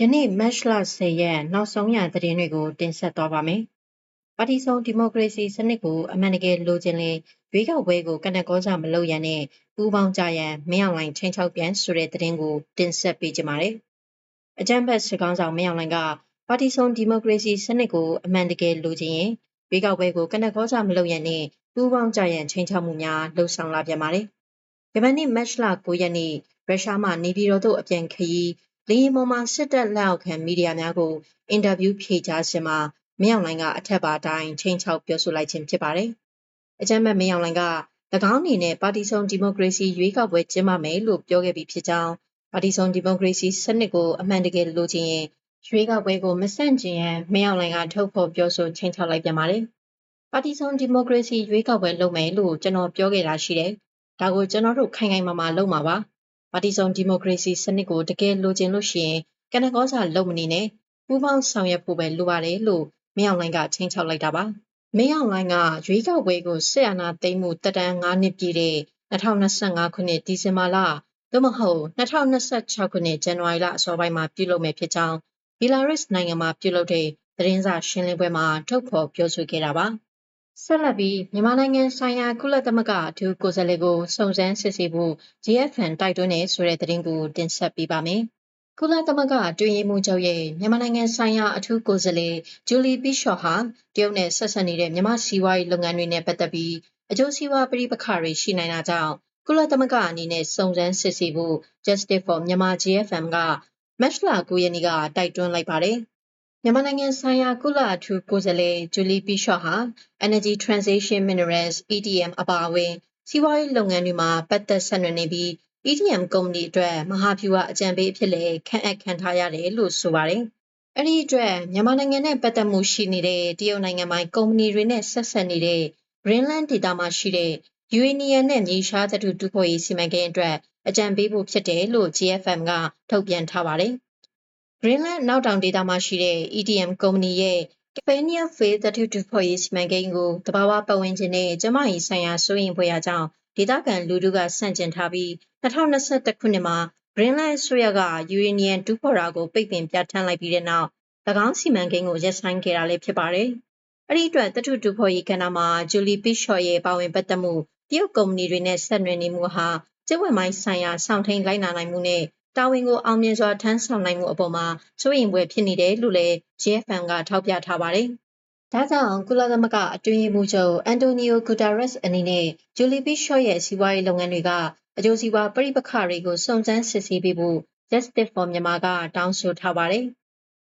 ယနေ့မတ်လ10ရက်နောက်ဆုံးရသတင်းတွေကို တင်ဆက်သွားပါမယ်။ပါတီစုံဒီမိုကရေစီစနစ်ကိုအမှန်တကယ်လိုချင်ရင်ရွေးကောက်ပွဲကိုကနက်ကောကြမလုပ်ရန်နဲ့ပူးပေါင်းကြရန်မင်းအောင်လှိုင်ချင်းချောက်ပြန်ဆိုတဲ့သတင်းကိုတင်ဆက်ပေးကြပါမယ်။အကြံဖက်စကောင်းဆောင်မင်းအောင်လှိုင်ကပါတီစုံဒီမိုကရေစီစနစ်ကိုအမှန်တကယ်လိုချင်ရင်ရွေးကောက်ပွဲကိုကနက်ကောကြမလုပ်ရန်နဲ့ပူးပေါင်းကြရန်ချင်းချောက်မှုများလှုံ့ဆော်လာပြန်ပါတယ်။ဒီမနေ့မတ်လ9ရက်နေ့ရုရှားမှနေပြည်တော်သို့အပြန်ခရီး လေယာဉ်ပေါ်မှာစစ်တပ်လက်အောက်ခံမီဒီယာများကိုအင်တာဗျူးဖြေကြားစဉ်မှာမင်းအောင်လှိုင်ကအထက်ပါတိုင်းချိန်ချောက်ပြောဆိုလိုက်ခြင်းဖြစ်ပါတယ်။အကြမ်းဖက်မင်းအောင်လှိုင်က၎င်းအနေနဲ့ပါတီစုံဒီမိုကရေစီရွေးကောက်ပွဲကျင်းပမယ်လို့ပြောခဲ့ပြီးဖြစ်ကြောင်းပါတီစုံဒီမိုကရေစီစနစ်ကိုအမှန်တကယ်လိုချင်ရင်ရွေးကောက်ပွဲကိုမဆန့်ကျင်ရန်မင်းအောင်လှိုင်ကထုတ်ဖော်ပြောဆိုချိန်ချောက်လိုက်ပြန်ပါတယ်။ပါတီစုံဒီမိုကရေစီရွေးကောက်ပွဲလုပ်မယ်လို့ကျွန်တော်ပြောခဲ့တာရှိတယ်။ဒါကိုကျွန်တော်တို့ခိုင်ခိုင်မာမာလုပ်မှာပါ။ ပါတီစုံဒီမိုကရေစီစနစ်ကိုတကယ်လိုချင်လို့ရှိရင်ကနကောစာလုံမနေနဲ့ပူးပေါင်းဆောင်ရွက်ဖို့ပဲလိုပါတယ်လို့မင်းအောင်လှိုင်ကချင်းချောက်လိုက်တာပါမင်းအောင်လှိုင်ကရွေးကောက်ပွဲကိုဆက်အာဏာသိမ်းမှုတက်တန်း9နှစ်ပြည့်တဲ့2025ခုနှစ်ဒီဇင်ဘာလသို့မဟုတ်2026ခုနှစ်ဇန်နဝါရီလအစောပိုင်းမှာပြုလုပ်မယ်ဖြစ်ကြောင်းဘီလာရုစ်နိုင်ငံမှာပြုလုပ်တဲ့သတင်းစာရှင်းလင်းပွဲမှာထုတ်ဖော်ပြောဆိုခဲ့တာပါ ဆက်လက်ပြီးမြန်မာနိုင်ငံဆိုင်ရာကုလသမဂ္ဂအထူးကိုယ်စားလှယ်ကိုစုံစမ်းစစ်ဆေးဖို့ GFN တိုက်တွန်းနေဆိုတဲ့သတင်းကိုတင်ဆက်ပေးပါမယ်။ကုလသမဂ္ဂအတွင်းရေးမှူးချုပ်ရဲ့မြန်မာနိုင်ငံဆိုင်ရာအထူးကိုယ်စားလှယ်ဂျူလီပီရှော့ဟာတရုတ်နဲ့ဆက်ဆက်နေတဲ့မြန်မာစီးပွားရေးလုပ်ငန်းတွေနဲ့ပတ်သက်ပြီးအကျိုးစီးပွားပြိပခါတွေရှိနိုင်တာကြောင့်ကုလသမဂ္ဂအနေနဲ့စုံစမ်းစစ်ဆေးဖို့ Justice for Myanmar GFM ကမတ်လ9ရက်နေ့ကတိုက်တွန်းလိုက်ပါတယ်။ မြန်မာနိုင်ငံဆိုင်ရာကုလအထူးကိုယ်စားလှယ်ဂျူလီပီရှော့ဟာ Energy Transition Minerals ETM အပါအဝင် စီးပွားရေးလုပ်ငန်းတွေမှာ ပတ်သက်ဆက်နွယ်နေပြီး ETM ကုမ္ပဏီအတွက် မဟာဗျူဟာအကြံပေးအဖြစ်လည်း ခန့်အပ်ခံထားရတယ်လို့ ဆိုပါတယ်။အဲဒီအတွက် မြန်မာနိုင်ငံနဲ့ ပတ်သက်မှုရှိနေတဲ့ တရုတ်နိုင်ငံပိုင်ကုမ္ပဏီတွေနဲ့ ဆက်ဆက်နေတဲ့ Greenland ဒေသမှာရှိတဲ့ Uranium နဲ့ မြေရှားသတ္တု တူဖို့ရေး စီမံကိန်းအတွက် အကြံပေးဖို့ဖြစ်တယ်လို့ GFM က ထုတ်ပြန်ထားပါတယ်။ Greenland နောက်တောင်ဒေသမှာရှိတဲ့ EDM ကုမ္ပဏီရဲ့ California Phase သတ္တုတူဖော်ရေးစီမံကိန်းကိုတဘာဝပတ်ဝန်းကျင်နဲ့ကျမကြီးဆိုင်ရာစိုးရိမ်ဖွယ်ရာကြောင့်ဒေသခံလူထုကဆန့်ကျင်ထားပြီး2021ခုနှစ်မှာ Greenland အစိုးရက Uranium တူဖော်တာကိုပိတ်ပင်ပြဋ္ဌာန်းလိုက်ပြီးတဲ့နောက်၎င်းစီမံကိန်းကိုရပ်ဆိုင်းခဲ့တာလည်းဖြစ်ပါတယ်။အဲ့ဒီအတွက်တထုတူဖော်ရေးကဏ္ဍမှာဂျူလီပီရှော့ရဲ့ပါဝင်ပတ်သက်မှုတရုတ်ကုမ္ပဏီတွေနဲ့ဆက်နွယ်နေမှုဟာကျက်ဝက်မိုင်းဆိုင်ရာစောင့်ထိန်လိုက်နာနိုင်မှုနဲ့ တာဝန်ကိုအောင်မြင်စွာထမ်းဆောင်နိုင်မှုအပေါ်မှာစိုးရိမ်ပွဲဖြစ်နေတယ်လို့လည်း GFM ကထောက်ပြထားပါတယ်။ဒါကြောင့်ကုလသမဂ္ဂအတွင်းရေးမှူးချုပ်အန်တိုနီယိုဂူတာရက်စ်အနေနဲ့ဂျူလီပီရှော့ရဲ့စီးပွားရေးလုပ်ငန်းတွေကအကျိုးစီးပွားပြိပခတွေကိုစုံစမ်းစစ်ဆေးပေးဖို့ Justice for Myanmar ကတောင်းဆိုထားပါတယ်။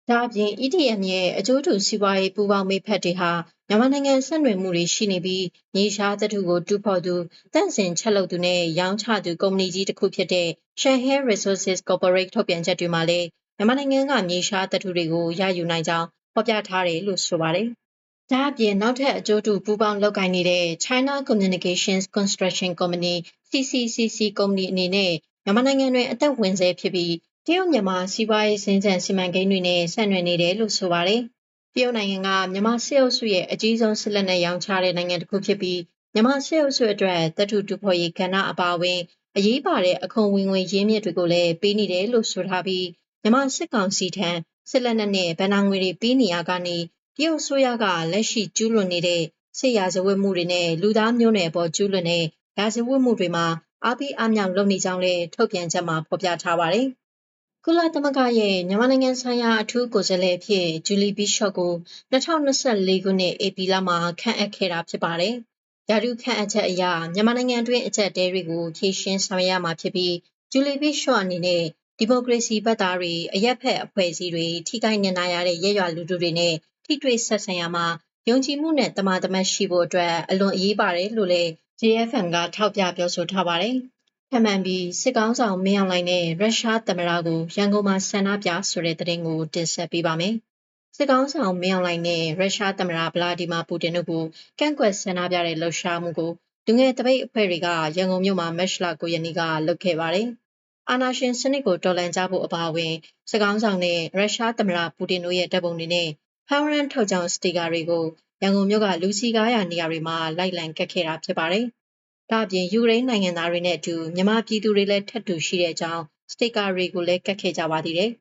ဒါအပြင် EDM ရဲ့အကျိုးတူစီးပွားရေးပူးပေါင်းမိဖက်တွေဟာမြန်မာနိုင်ငံဆက်နွယ်မှုတွေရှိနေပြီးမြေရှားသတ္တုကိုတူဖော်သူတန့်စင်ချက်လုပ်သူနဲ့ရောင်းချသူကုမ္ပဏီကြီးတစ်ခုဖြစ်တဲ့ Shanghai Resources Corporate ထုတ်ပြန်ချက်တွေမှာလည်းမြန်မာနိုင်ငံကမြေရှားသတ္တုတွေကိုရယူနိုင်ကြောင်းဖော်ပြထားတယ်လို့ဆိုပါတယ်။ဒါအပြင်နောက်ထပ်အကျိုးတူပူးပေါင်းလုပ်ကိုင်နေတဲ့ China Communications Construction Company CCCC ကုမ္ပဏီအနေနဲ့မြန်မာနိုင်ငံတွင်အသက်ဝင်ဆဲဖြစ်ပြီး တရုတ်မြန်မာစီးပွားရေးစင်ကြံစီမံကိန်းတွေနဲ့ဆက်နွယ်နေတယ်လို့ဆိုပါတယ်။တရုတ်နိုင်ငံကမြန်မာစစ်အုပ်စုရဲ့အကြီးဆုံးစစ်လက်နက်ရောင်းချတဲ့နိုင်ငံတစ်ခုဖြစ်ပြီးမြန်မာစစ်အုပ်စုအတွက်တထုတူဖော်ရေးကဏ္ဍအပါအဝင်အရေးပါတဲ့အခွန်ဝင်ငွေရင်းမြစ်တွေကိုလည်းပေးနေတယ်လို့ဆိုထားပြီးမြန်မာစစ်ကောင်စီထံစစ်လက်နက်နဲ့ဗန်နာငွေတွေပေးနေရကနေတရုတ်ဆိုရကလက်ရှိကျူးလွန်နေတဲ့စစ်ရာဇဝတ်မှုတွေနဲ့လူသားမျိုးနွယ်အပေါ်ကျူးလွန်တဲ့ရာဇဝတ်မှုတွေမှာအားပေးအားမြောက်လုပ်နေကြောင်းလည်းထုတ်ပြန်ချက်မှာဖော်ပြထားပါတယ်။ ကုလသမဂ္ဂရဲ့မြန်မာနိုင်ငံဆိုင်ရာအထူးကိုယ်စားလှယ်ဖြစ်ဂျူလီဘီရှော့ကို2024ခုနှစ်ဧပြီလမှာခန့်အပ်ခဲ့တာဖြစ်ပါတယ်။ယာရုခန့်အပ်ချက်အရမြန်မာနိုင်ငံတွင်းအချက်တဲတွေကိုဖြည့်ရှင်းဆောင်ရွက်ရမှာဖြစ်ပြီးဂျူလီဘီရှော့အနေနဲ့ဒီမိုကရေစီဘက်သားတွေအရက်ဖက်အဖွဲ့အစည်းတွေထိခိုက်နေနိုင်ရတဲ့ရဲရွာလူထုတွေနဲ့ထိတွေ့ဆက်ဆံရမှာယုံကြည်မှုနဲ့တမာတမတ်ရှိဖို့အတွက်အလွန်အရေးပါတယ်လို့လည်း JFM ကထောက်ပြပြောဆိုထားပါတယ်။ ထမှန်ပြီးစစ်ကောင်းဆောင်မင်းအောင်လှိုင်နဲ့ရုရှားသမ္မတကိုရန်ကုန်မှာဆန္ဒပြဆိုတဲ့သတင်းကိုတင်ဆက်ပေးပါမယ်။စစ်ကောင်းဆောင်မင်းအောင်လှိုင်နဲ့ရုရှားသမ္မတဗလာဒီမာပူတင်တို့ကိုကန့်ကွက်ဆန္ဒပြတဲ့လှုပ်ရှားမှုကိုလူငယ်တပိတ်အဖွဲ့တွေကရန်ကုန်မြို့မှာမက်ရှလာ9ရက်နေ့ကလုပ်ခဲ့ပါတယ်။အာဏာရှင်စနစ်ကိုတော်လှန်ကြဖို့အပါအဝင်စကောင်းဆောင်နဲ့ရုရှားသမ္မတပူတင်တို့ရဲ့တပ်ပုံတွေနဲ့ဖမ်းရန်ထုတ်ကြောင်းစတီကာတွေကိုရန်ကုန်မြို့ကလူစီကားရနေရာတွေမှာလိုက်လံကတ်ခဲ့တာဖြစ်ပါတယ်။ ဒါ့အပြင်ယူကရိန်းနိုင်ငံသားတွေနဲ့အတူမြန်မာပြည်သူတွေလည်းထပ်တူရှိတဲ့အကြောင်းစတီကာတွေကိုလည်းကတ်ခဲ့ကြပါသေးတယ်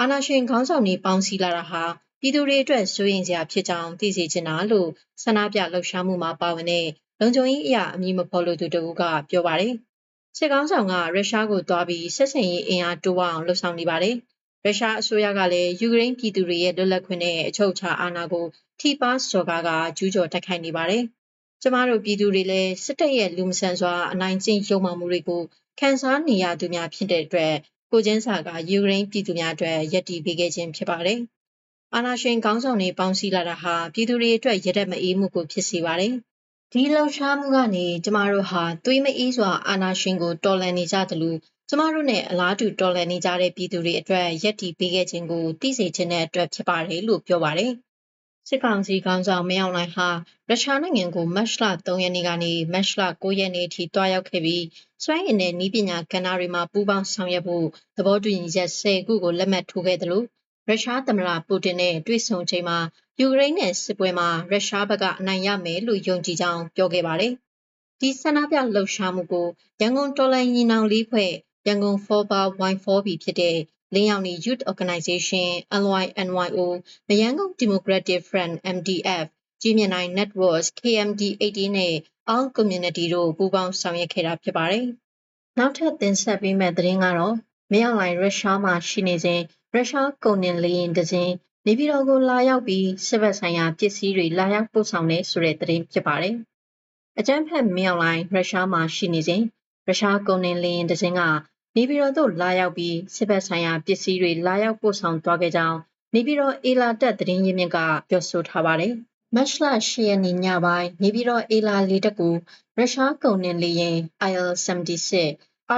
အာဏာရှင်ခေါင်းဆောင်တွေပေါင်းစည်းလာတာဟာပြည်သူတွေအတွက်စိုးရိမ်စရာဖြစ်ကြောင်းသိစေချင်တာလို့ဆန္ဒပြလှုပ်ရှားမှုမှာပါဝင်တဲ့လုံခြုံရေးအရာအမည်မဖော်လို့သူတဦးကပြောပါတယ်။စစ်ကောင်းဆောင်ကရုရှားကိုတွားပြီးဆက်ဆံရေးအင်အားတိုးအောင်လှုံ့ဆော်နေပါတယ်။ရုရှားအစိုးရကလည်းယူကရိန်းပြည်သူတွေရဲ့လွတ်လပ်ခွင့်နဲ့အချုပ်အခြာအာဏာကိုထိပါစော်ကားကကျူးကျော်တိုက်ခိုက်နေပါတယ်။ ကျမတို့ပြည်သူတွေလည်းစစ်တပ်ရဲ့လူမဆန်စွာအနိုင်ကျင့်ရုံမှမှုတွေကိုခံစားနေရသူများဖြစ်တဲ့အတွက်ကိုကျင်းစာကယူကရိန်းပြည်သူများအတွက်ယက်တီပေးခဲ့ခြင်းဖြစ်ပါတယ်။အာနာရှင်ကောင်းဆောင်တွေပေါင်းစည်းလာတာဟာပြည်သူတွေအတွက်ရတဲ့မအေးမှုကိုဖြစ်စေပါတယ်။ဒီလှုပ်ရှားမှုကနေကျမတို့ဟာသွေးမအေးစွာအာနာရှင်ကိုတော်လှန်နေကြသလိုကျမတို့နဲ့အလားတူတော်လှန်နေကြတဲ့ပြည်သူတွေအတွက်ယက်တီပေးခဲ့ခြင်းကိုသိစေခြင်းတဲ့အတွက်ဖြစ်ပါတယ်လို့ပြောပါတယ်။ စစ်ကောင်စီခေါင်းဆောင်မင်းအောင်လှိုင်ဟာရုရှားနိုင်ငံကိုမတ်လ3ရက်နေ့ကနေမတ်လ9ရက်နေ့အထိတွားရောက်ခဲ့ပြီးစွမ်းရည်နဲ့နည်းပညာကဏ္ဍတွေမှာပူးပေါင်းဆောင်ရွက်ဖို့သဘောတူညီချက်10ခုကိုလက်မှတ်ထိုးခဲ့တယ်လို့ရုရှားသမ္မတပူတင်နဲ့တွေ့ဆုံချိန်မှာယူကရိန်းနဲ့စစ်ပွဲမှာရုရှားဘက်ကအနိုင်ရမယ်လို့ယုံကြည်ကြောင်းပြောခဲ့ပါတယ်။ဒီဆန္ဒပြလှုပ်ရှားမှုကိုရန်ကုန်တော်လိုင်းညီနောင်လေးဖွဲ့ရန်ကုန် 4bar Y4B ဖြစ်တဲ့ လင်းရောင်နီ Youth Organization LYNYO မယန်းကုန်း Democratic Front MDF ကြီးမြင့်နိုင် Networks KMD 18နဲ့ All Community တို့ပူးပေါင်းဆောင်ရွက်ခဲ့တာဖြစ်ပါတယ်။နောက်ထပ်တင်ဆက်ပေးမယ့်သတင်းကတော့မင်းအောင်လှိုင်ရုရှားမှာရှိနေစဉ်ရုရှားကုန်တင်လေယာဉ်တစ်စင်းနေပြည်တော်ကိုလာရောက်ပြီးစစ်ဘက်ဆိုင်ရာပစ္စည်းတွေလာရောက်ပို့ဆောင်တဲ့ဆိုတဲ့သတင်းဖြစ်ပါတယ်။အကြမ်းဖက်မင်းအောင်လှိုင်ရုရှားမှာရှိနေစဉ်ရုရှားကုန်တင်လေယာဉ်တစ်စင်းက နေပြည်တော်သို့လာရောက်ပြီးစစ်ဘက်ဆိုင်ရာပစ္စည်းတွေလာရောက်ပို့ဆောင်သွားခဲ့ကြောင်းနေပြည်တော်အေလာတက်သတင်းရင်းမြစ်ကပြောဆိုထားပါတယ်။မတ်လ10ရက်နေ့ညပိုင်းနေပြည်တော်အေလာလေတက်ကူရုရှားကုန်တင်လေယာဉ် IL-76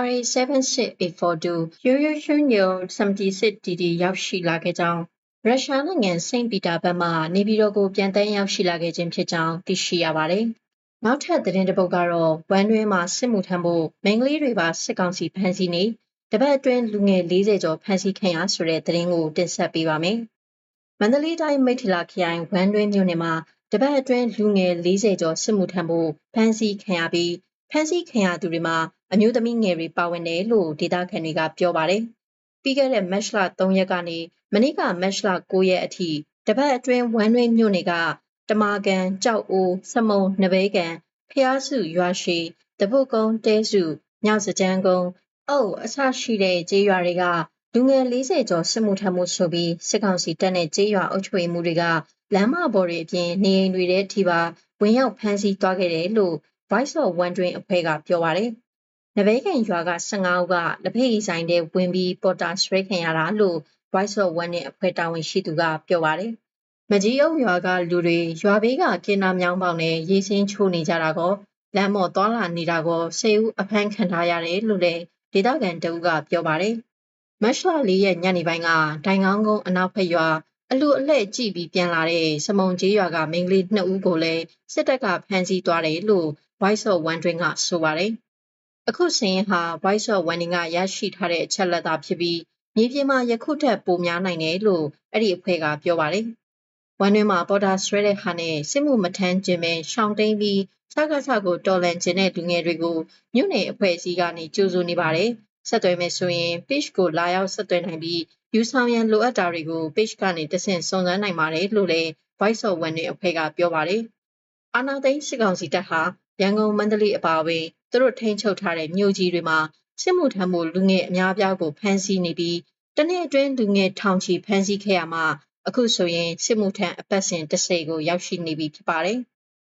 RA76842 Yuryushunyo 76DD ရောက်ရှိလာခဲ့ကြောင်းရုရှားနိုင်ငံစိန့်ပီတာဘတ်မှနေပြည်တော်ကိုပြန်တန်းရောက်ရှိလာခဲ့ခြင်းဖြစ်ကြောင်းသိရှိရပါတယ်။ နောက်ထပ်သတင်းတစ်ပုဒ်ကတော့ဝမ်းတွင်းမှာစစ်မှုထမ်းဖို့မိန်းကလေးတွေပါစစ်ကောင်စီဖမ်းဆီးနေတပတ်အတွင်းလူငယ်40ကျော်ဖမ်းဆီးခံရဆိုတဲ့သတင်းကိုတင်ဆက်ပေးပါမယ်။မန္တလေးတိုင်းမိထ္ထလာခရိုင်ဝမ်းတွင်းမြို့နယ်မှာတပတ်အတွင်းလူငယ်40ကျော်စစ်မှုထမ်းဖို့ဖမ်းဆီးခံရပြီးဖမ်းဆီးခံရသူတွေမှာအမျိုးသမီးငယ်တွေပါဝင်တယ်လို့ဒေသခံတွေကပြောပါတယ်။ပြီးခဲ့တဲ့မတ်လ3ရက်ကနေမနေ့ကမတ်လ9ရက်အထိတပတ်အတွင်းဝမ်းတွင်းမြို့နယ်က တမာကန်ကြောက်အိုးစမုံနဘေးကန်ဖျားစုရွာရှိတပုတ်ကုန်းတဲစုညစကြမ်းကုန်းအုပ်အဆရှိတဲ့ကျေးရွာတွေကလူငယ်40ကျော်စစ်မှုထမ်းမှုဆိုပြီးစစ်ကောင်စီတပ်နဲ့ကျေးရွာအုပ်ချုပ်ရေးမှုတွေကလမ်းမပေါ်တွေအပြင်နေအိမ်တွေထဲထိပါဝင်ရောက်ဖမ်းဆီးသွားခဲ့တယ်လို့ Voice of Wondering အဖွဲ့ကပြောပါတယ်။နဘေးကန်ရွာက15ဦးကလက်ဖက်ရည်ဆိုင်တဲ့ဝင်ပြီးပေါ်တာဆွဲခံရတာလို့ Voice of Wondering အဖွဲ့တာဝန်ရှိသူကပြောပါတယ်။ မကြီးအုပ်ရွာကလူတွေရွာဘေးကကင်းနာမြောင်းပေါင်နဲ့ရေစင်းချိုးနေကြတာကောလမ်းမော်သွာလာနေတာကောစေဦးအဖမ်းခံထားရတယ်လို့လည်းဒေသခံတအုပ်ကပြောပါတယ်။မတ်လ၄ရက်ညနေပိုင်းကဒိုင်ကောင်းကုန်းအနောက်ဖက်ရွာအလူအလှဲ့ကြည့်ပြီးပြန်လာတဲ့စမုံကြီးရွာကမိန်းကလေးနှစ်ဦးကိုလည်းစစ်တပ်ကဖမ်းဆီးသွားတယ်လို့ Voice of Wondering ကဆိုပါတယ်။အခုစရင်ဟာ Voice of Wondering ကရရှိထားတဲ့အချက်လက်သာဖြစ်ပြီးမြေပြင်မှာယခုထက်ပိုများနိုင်တယ်လို့အဲ့ဒီအဖွဲ့ကပြောပါတယ်။ ဝမ်းတွင်းမှာပေါ်တာဆွဲတဲ့ခါနဲ့စစ်မှုမထမ်းခြင်းပဲရှောင်တိန်ပြီးစကားစကိုတော်လန်ခြင်းတဲ့လူငယ်တွေကိုမြို့နယ်အဖွဲ့အစည်းကနေကြိုးဆိုနေပါတယ်။ဆက်သွယ်မယ်ဆိုရင် page ကိုလာရောက်ဆက်သွယ်နိုင်ပြီးယူဆောင်ရန်လိုအပ်တာတွေကို page ကနေတဆင့်စုံစမ်းနိုင်ပါတယ်လို့လည်း Voice of One ရဲ့အဖွဲ့ကပြောပါတယ်။အာနာသိန်းစစ်ကောင်စီတပ်ဟာရန်ကုန်မန္တလေးအပါအဝင်သူတို့ထိန်းချုပ်ထားတဲ့မြို့ကြီးတွေမှာစစ်မှုထမ်းမှုလူငယ်အများအပြားကိုဖမ်းဆီးနေပြီးတနေ့အတွင်းလူငယ်ထောင်ချီဖမ်းဆီးခဲ့ရမှာ အခုဆိုရင်စစ်မှုထမ်းအပတ်စဉ်တစ်စိကိုရောက်ရှိနေပြီဖြစ်ပါတယ်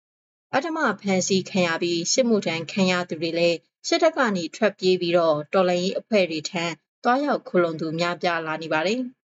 ။အထမဖန်စီခံရပြီးစစ်မှုထမ်းခံရသူတွေလည်းစစ်တပ်ကနေထွက်ပြေးပြီးတော့တော်လှန်ရေးအဖွဲ့တွေထံတွားရောက်ခုလုံသူများပြားလာနေပါတယ်။